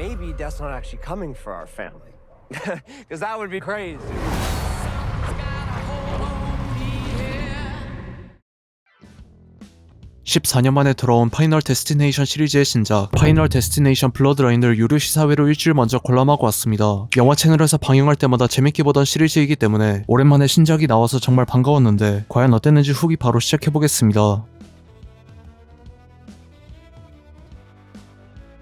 maybe Death's not actually coming for our family. Because that would be crazy. 14년 만에 돌아온 파이널 데스티네이션 시리즈의 신작 파이널 데스티네이션 블러드라인을 유료 시사회로 일주일 먼저 관람하고 왔습니다. 영화 채널에서 방영할 때마다 재밌게 보던 시리즈이기 때문에 오랜만에 신작이 나와서 정말 반가웠는데 과연 어땠는지 후기 바로 시작해보겠습니다.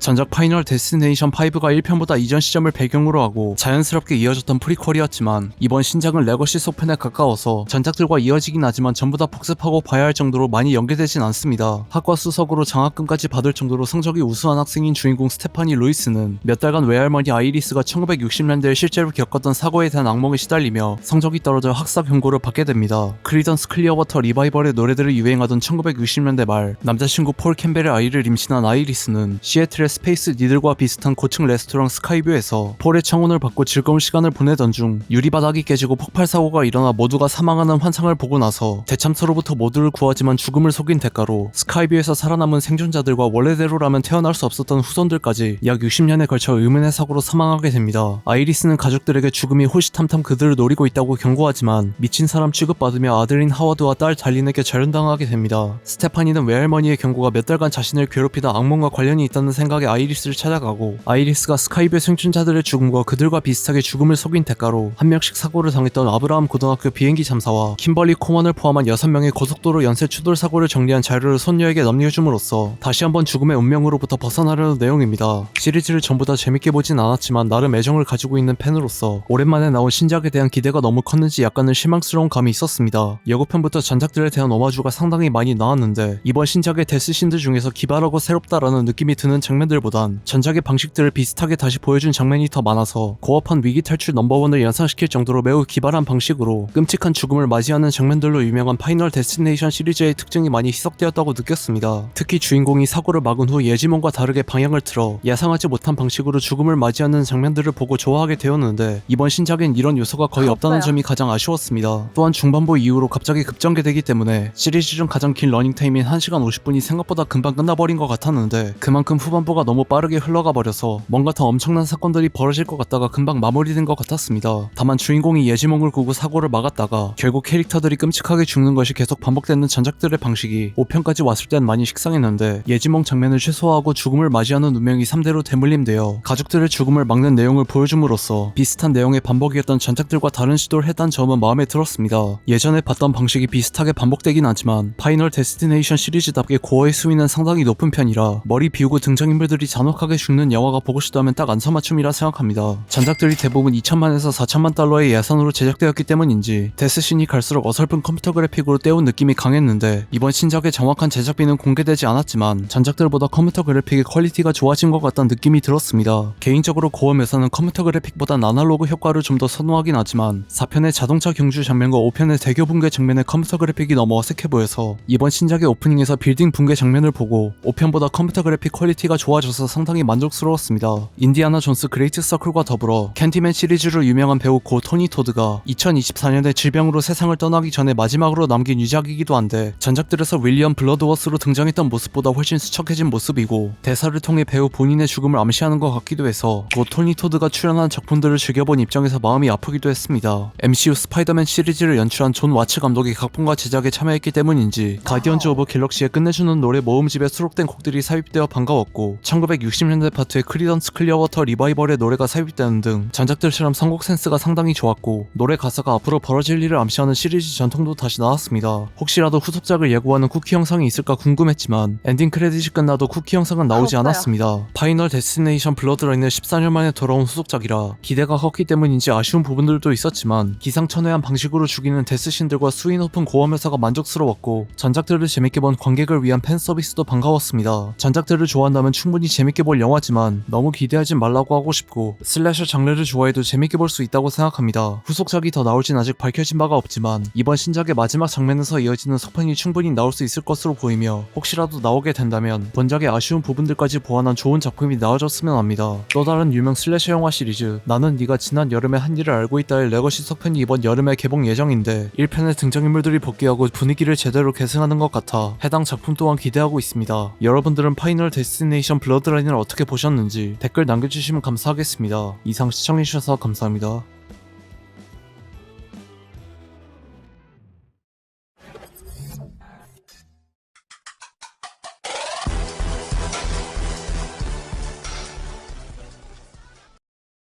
전작 파이널 데스티네이션 5가 1편보다 이전 시점을 배경으로 하고 자연스럽게 이어졌던 프리퀄이었지만 이번 신작은 레거시 속편에 가까워서 전작들과 이어지긴 하지만 전부 다 복습하고 봐야 할 정도로 많이 연계되진 않습니다. 학과 수석으로 장학금까지 받을 정도로 성적이 우수한 학생인 주인공 스테파니 루이스는 몇 달간 외할머니 아이리스가 1960년대에 실제로 겪었던 사고에 대한 악몽에 시달리며 성적이 떨어져 학사 경고를 받게 됩니다. 크리던스 클리어워터 리바이벌의 노래들이 유행하던 1960년대 말 남자친구 폴 캠벨의 아이를 임신한 아이리스는 시애틀의 스페이스 니들과 비슷한 고층 레스토랑 스카이뷰에서 폴의 청혼을 받고 즐거운 시간을 보내던 중 유리바닥이 깨지고 폭발 사고가 일어나 모두가 사망하는 환상을 보고 나서 대참사로부터 모두를 구하지만 죽음을 속인 대가로 스카이뷰에서 살아남은 생존자들과 원래대로라면 태어날 수 없었던 후손들까지 약 60년에 걸쳐 의문의 사고로 사망하게 됩니다. 아이리스는 가족들에게 죽음이 호시탐탐 그들을 노리고 있다고 경고하지만 미친 사람 취급받으며 아들인 하워드와 딸 달린에게 절연당하게 됩니다. 스테파니는 외할머니의 경고가 몇 달간 자신을 괴롭히다 악몽과 관련이 있다는 생각에 아이리스를 찾아가고 아이리스가 스카이브의 생존자들의 죽음과 그들과 비슷하게 죽음을 속인 대가로 한 명씩 사고를 당했던 아브라함 고등학교 비행기 참사와 킴벌리 코먼을 포함한 6명의 고속도로 연쇄 추돌 사고를 정리한 자료를 손녀에게 넘겨줌으로써 다시 한번 죽음의 운명으로부터 벗어나려는 내용입니다. 시리즈를 전부 다 재밌게 보진 않았지만 나름 애정을 가지고 있는 팬으로서 오랜만에 나온 신작에 대한 기대가 너무 컸는지 약간은 실망스러운 감이 있었습니다. 예고편부터 전작들에 대한 오마주가 상당히 많이 나왔는데 이번 신작의 데스신들 중에서 기발하고 새롭다라는 느낌이 드는 장면 들보단 전작의 방식들을 비슷하게 다시 보여준 장면이 더 많아서 고업한 위기 탈출 넘버원을 연상시킬 정도로 매우 기발한 방식으로 끔찍한 죽음을 맞이하는 장면들로 유명한 파이널 데스티네이션 시리즈의 특징이 많이 희석되었다고 느꼈습니다. 특히 주인공이 사고를 막은 후 예지몽과 다르게 방향을 틀어 예상하지 못한 방식으로 죽음을 맞이하는 장면들을 보고 좋아하게 되었는데 이번 신작엔 이런 요소가 거의 없다는. 점이 가장 아쉬웠습니다. 또한 중반부 이후로 갑자기 급전개되기 때문에 시리즈 중 가장 긴 러닝타임인 1시간 50분이 생각보다 금방 끝나버린 것 같았는데 그만큼 후반부 가 너무 빠르게 흘러가 버려서 뭔가 더 엄청난 사건들이 벌어질 것 같다가 금방 마무리된 것 같았습니다. 다만 주인공이 예지몽을 꾸고 사고를 막았다가 결국 캐릭터들이 끔찍하게 죽는 것이 계속 반복되는 전작들의 방식이 5편까지 왔을 땐 많이 식상했는데 예지몽 장면을 최소화하고 죽음을 맞이하는 운명이 3대로 대물림되어 가족들의 죽음을 막는 내용을 보여줌으로써 비슷한 내용의 반복이었던 전작들과 다른 시도를 했다는 점은 마음에 들었습니다. 예전에 봤던 방식이 비슷하게 반복되긴 하지만 파이널 데스티네이션 시리즈답게 고어의 수위는 상당히 높은 편이라 머리 비우고 등장인물 들이 잔혹하게 죽는 영화가 보고 싶다면 딱 안서맞춤이라 생각합니다. 전작들이 대부분 2천만에서 4천만 달러의 예산으로 제작되었기 때문인지 데스신이 갈수록 어설픈 컴퓨터 그래픽으로 때운 느낌이 강했는데 이번 신작의 정확한 제작비는 공개되지 않았지만 전작들보다 컴퓨터 그래픽의 퀄리티가 좋아진 것 같다는 느낌이 들었습니다. 개인적으로 고어에서는 컴퓨터 그래픽보단 아날로그 효과를 좀 더 선호하긴 하지만 4편의 자동차 경주 장면과 5편의 대교 붕괴 장면의 컴퓨터 그래픽이 너무 어색해 보여서 이번 신작의 오프닝에서 빌딩 붕괴 장면을 보고 5편보다 컴퓨터 그래픽 퀄리티가 좋아 져서 상당히 만족스러웠습니다. 인디아나 존스 그레이트 서클과 더불어 캔디맨 시리즈로 유명한 배우 고 토니 토드가 2024년에 질병으로 세상을 떠나기 전에 마지막으로 남긴 유작이기도 한데 전작들에서 윌리엄 블러드워스로 등장했던 모습보다 훨씬 수척해진 모습이고 대사를 통해 배우 본인의 죽음을 암시하는 것 같기도 해서 고 토니 토드가 출연한 작품들을 즐겨본 입장에서 마음이 아프기도 했습니다. MCU 스파이더맨 시리즈를 연출한 존 와츠 감독이 각본과 제작에 참여했기 때문인지 가디언즈 오브 갤럭시의 끝내주는 노래 모음집에 수록된 곡들이 삽입되어 반가웠고 1960년대 파트의 크리던스 클리어워터 리바이벌의 노래가 삽입되는 등 전작들처럼 선곡 센스가 상당히 좋았고 노래 가사가 앞으로 벌어질 일을 암시하는 시리즈 전통도 다시 나왔습니다. 혹시라도 후속작을 예고하는 쿠키 영상이 있을까 궁금했지만 엔딩 크레딧이 끝나도 쿠키 영상은 나오지 아. 않았습니다. 파이널 데스티네이션 블러드라인은 14년 만에 돌아온 후속작이라 기대가 컸기 때문인지 아쉬운 부분들도 있었지만 기상천외한 방식으로 죽이는 데스신들과 수위 높은 고어 묘사가 만족스러웠고 전작들을 재밌게 본 관객을 위한 팬 서비스도 반가웠습니다. 전작들을 좋아한다면 충분히 재밌게 볼 영화지만 너무 기대하지 말라고 하고 싶고 슬래셔 장르를 좋아해도 재밌게 볼 수 있다고 생각합니다. 후속작이 더 나올진 아직 밝혀진 바가 없지만 이번 신작의 마지막 장면에서 이어지는 속편이 충분히 나올 수 있을 것으로 보이며 혹시라도 나오게 된다면 본작의 아쉬운 부분들까지 보완한 좋은 작품이 나와줬으면 합니다. 또 다른 유명 슬래셔 영화 시리즈 나는 네가 지난 여름에 한 일을 알고 있다의 레거시 속편이 이번 여름에 개봉 예정인데 1편의 등장인물들이 복귀하고 분위기를 제대로 계승하는 것 같아 해당 작품 또한 기대하고 있습니다. 여러분들은 파이널 데스티네이션 블러드라인을 어떻게 보셨는지 댓글 남겨주시면 감사하겠습니다. 이상 시청해주셔서 감사합니다.